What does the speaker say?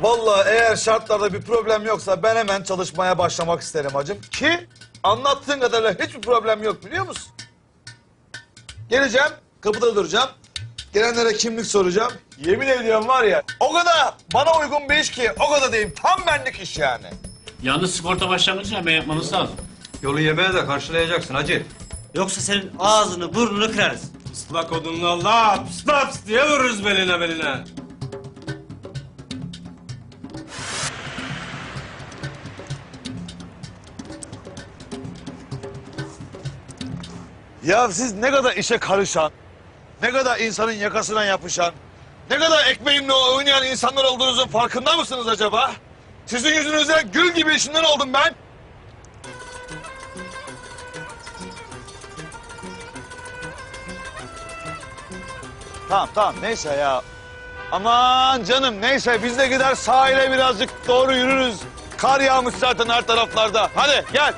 Vallahi eğer şartlarda bir problem yoksa ben hemen çalışmaya başlamak isterim hacım. Ki anlattığın kadarıyla hiçbir problem yok biliyor musun? Geleceğim, kapıda duracağım. Gelenlere kimlik soracağım. Yemin ediyorum var ya o kadar bana uygun bir iş ki o kadar diyeyim tam benlik iş yani. Yalnız sigorta başlangıcı hemen yapmanız lazım. Yolu yemeğe de karşılayacaksın hacı. Yoksa senin ağzını burnunu kırarız. Islak odunla laps laps diye vururuz beline beline. Ya siz ne kadar işe karışan, ne kadar insanın yakasına yapışan, ne kadar ekmeğimle oynayan insanlar olduğunuzun farkında mısınız acaba? Sizin yüzünüzden gül gibi işinden oldum ben. Tamam tamam neyse ya. Aman canım neyse biz de gider sahile birazcık doğru yürürüz. Kar yağmış zaten her taraflarda. Hadi gel.